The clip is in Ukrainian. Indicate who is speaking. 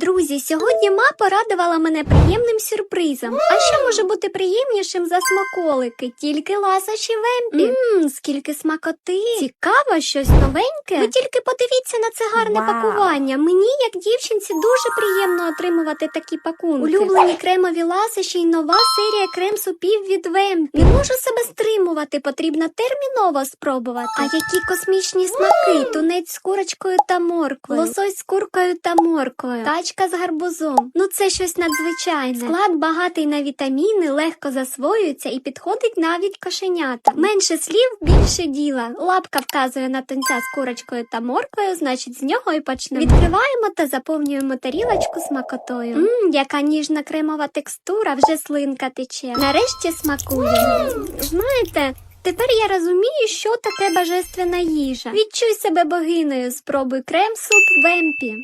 Speaker 1: Друзі, сьогодні ма порадувала мене приємним сюрпризом. А що може бути приємнішим за смаколики? Тільки ласощі вемпі. Ммм, скільки смакоти. Цікаво, щось новеньке. Ви тільки подивіться на це гарне
Speaker 2: Вау.
Speaker 1: пакування. Мені, як дівчинці, дуже приємно отримувати такі пакунки. Улюблені кремові ласощі й нова серія крем-супів від вемпі. Не можу себе стримувати, потрібно терміново спробувати. А які космічні смаки? Тунець з курочкою та морквою, лосось з куркою та морквою, тачка з гарбузом. Ну це щось надзвичайне. Склад багатий на вітаміни, легко засвоюється і підходить навіть кошенятам. Менше слів, більше діла. Лапка вказує на тунця з курочкою та морквою, значить з нього і почнемо. Відкриваємо та заповнюємо тарілочку смакотою. Мм, яка ніжна кремова текстура, вже слинка тече. Нарешті смакує. Знаєте. Тепер я розумію, що таке божественна їжа. Відчуй себе богинею, спробуй крем-суп вемпі.